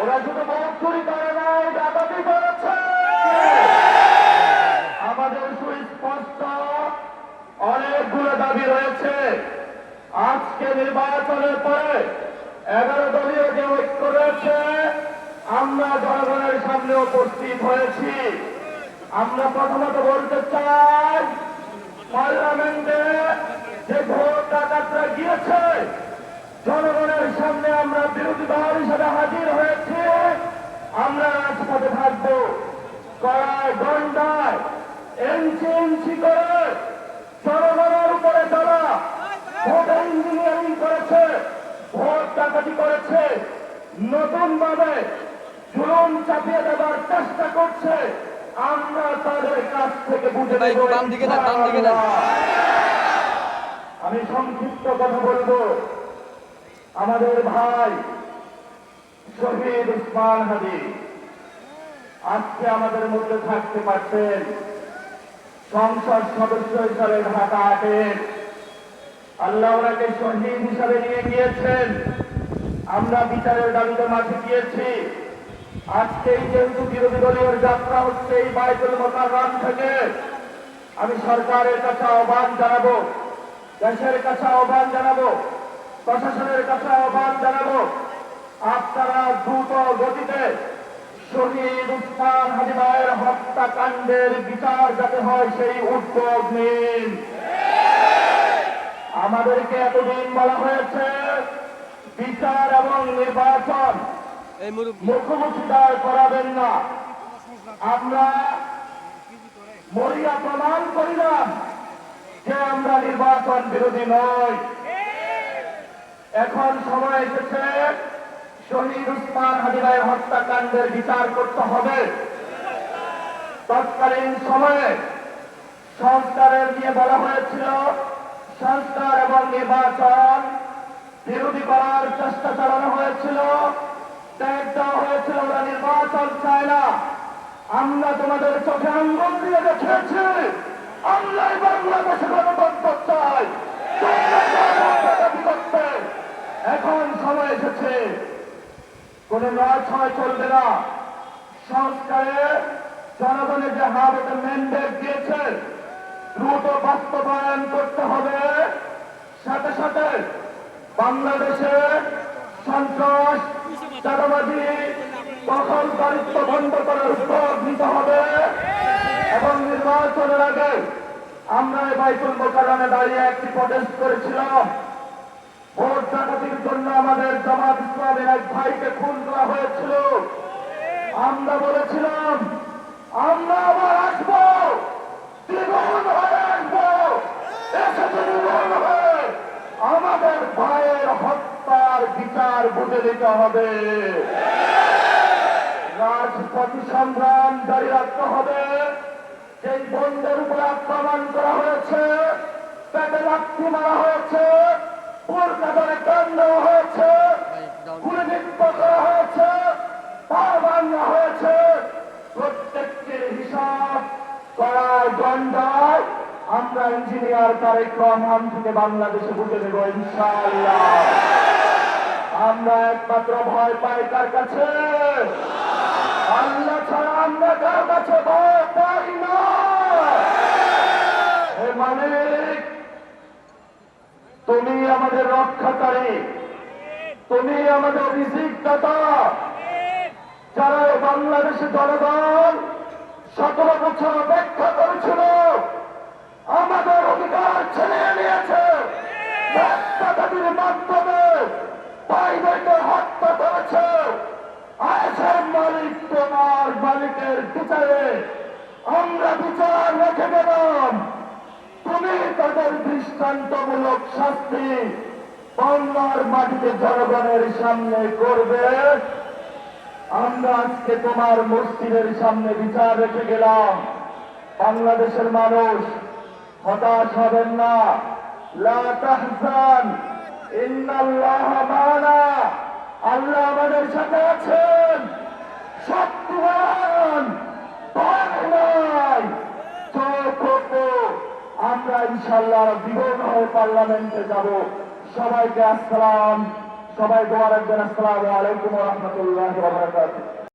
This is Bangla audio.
ওরা শুধু ভোট চুরি করে নাই, ডাকাতি করেছে। আমাদের সুস্পষ্ট অনেকগুলো দাবি রয়েছে। আজকে নির্বাচনের পরে এগারো দলীয় যে ঐক্য রয়েছে, আমরা জনগণের সামনে উপস্থিত হয়েছি। আমরা প্রথমত বলতে চাই, পার্লামেন্টে যে ভোট ডাকাতরা গিয়েছে, জনগণের সামনে আমরা বিরোধী দল হিসেবে হাজির থাকব। কড়ায় গন্ডায় ইঞ্চি ইঞ্চি করে জনগণের উপরে তারা ভোট ইঞ্জিনিয়ারিং করেছে ভোট ডাকাতি করেছে নতুন ভাবে জুলুম চাপিয়ে দেওয়ার চেষ্টা করছে। আমরা তাদের কাছ থেকে বুঝে। আমি সংক্ষিপ্ত কথা বলব। আমাদের ভাই শহীদ উসমান হাদি। আজকে আমাদের মধ্যে থাকতে পারতেন সংসদ সদস্য হিসাবে ঢাকা আটেন আল্লাহ ওনাকে শহীদ হিসাবে নিয়ে গিয়েছেন। আমরা বিচারের দাবিতে মাঠে গিয়েছি। আজকে এই যেহেতু বিরোধী দলীয় যাত্রা হচ্ছে এই বাইতুল মোকাররম থেকে, আমি সরকারের কাছে আহ্বান জানাব, দেশের কাছে আহ্বান জানাব, প্রশাসনের কাছে আহ্বান জানাব, আপনারা দ্রুত গতিতে শহীদ উসমান হাজিবাইয়ের হত্যাকাণ্ডের বিচার যাতে হয় সেই উদ্যোগ নিন। আমাদেরকে এতদিন বলা হয়েছে বিচার এবং নির্বাচন মুখোমুখি দাঁড় করাবেন না। আমরা মরিয়া প্রমাণ করিলাম যে আমরা নির্বাচন বিরোধী নই। এখন সময় এসেছে শহীদ উসমান হাজিরায় হত্যাকাণ্ডের বিচার করতে হবে। তৎকালীন সময়ে সংস্কারের নিয়ে বলা হয়েছিল, সংস্কার এবং নির্বাচন বিরোধী করার চেষ্টা চালানো হয়েছিল। ত্যাগ দেওয়া হয়েছিল, ওরা নির্বাচন চায় না। আমরা তোমাদের চোখে আঙ্গুল দিয়ে দেখিয়েছি আমরাই বাংলাদেশে গণতন্ত্র চাই। এখন সময় এসেছে। কোন নয় চলবে না। সংস্কারে জনগণের যে হাতে ম্যান্ডেট দিয়েছে দ্রুত বাস্তবায়ন করতে হবে। সাথে সাথে বাংলাদেশে সন্ত্রাস, চাঁদাবাজি, দখল দারিত্ব বন্ধ করার উদ্যোগ নিতে হবে। এবং নির্বাচনের আগে আমরা এই বাইতুল মোকারমে দাঁড়িয়ে একটি প্রটেস্ট করেছিলাম। ভোট জন্য আমাদের জামাত ইসলামের এক ভাইকে খুন করা হয়েছিল। আমরা বলেছিলাম, আমরা আবার আসব। দ্বিগুণ হয়ে আসব। এসেছে দ্বিগুণ হয়ে। আমাদের ভাইয়ের হত্যার বিচার বুঝে নিতে হবে। রাজপথী সংগ্রাম জারি রাখতে হবে। যেই বন্ধের উপর আক্রমণ করা হয়েছে, পেটে লাঠি মারা হয়েছে ধরে কাণ্ড হয়েছে গুলিবিদ্ধ করা হয়েছে পা ভাঙা হয়েছে। প্রত্যেকটির হিসাব করার গন্ডায় আমরা ইঞ্জিনিয়ার তারেক রহমান থেকে বাংলাদেশে বুঝে নেব ইনশাআল্লাহ। আমরা একমাত্র ভয় পাই কার কাছে আল্লাহ ছাড়া আমরা কার কাছে ভয় পাই না হে মালিক তুমি আমাদের রক্ষাকারী। তুমি আমাদের রিজিক দাতা যারা বাংলাদেশে জনগণ সতেরো বছর অপেক্ষা করেছিল আমাদের অধিকার ছিনিয়ে নিয়েছে দাদাদের মাধ্যমে ভাইদেরকে হত্যা করেছে আয়েসের মালিক তোমার মালিকের বিচারে আমরা বিচার রেখে গেলাম তুমি তাদের দৃষ্টান্তমূলক শাস্তি বাংলার মাটিতে জনগণের সামনে করবে। আমরা আজকে তোমার মসজিদের সামনে বিচার রেখে গেলাম। বাংলাদেশের মানুষ হতাশ হবেন না। আল্লাহ আমাদের সাথে আছেন ইনশাল্লাহ বিগত হয়ে পার্লামেন্টে যাব। সবাইকে আসসালাম। সবাই দোয়া রাখবেন। আসসালাম আলাইকুম রহমতুল্লাহ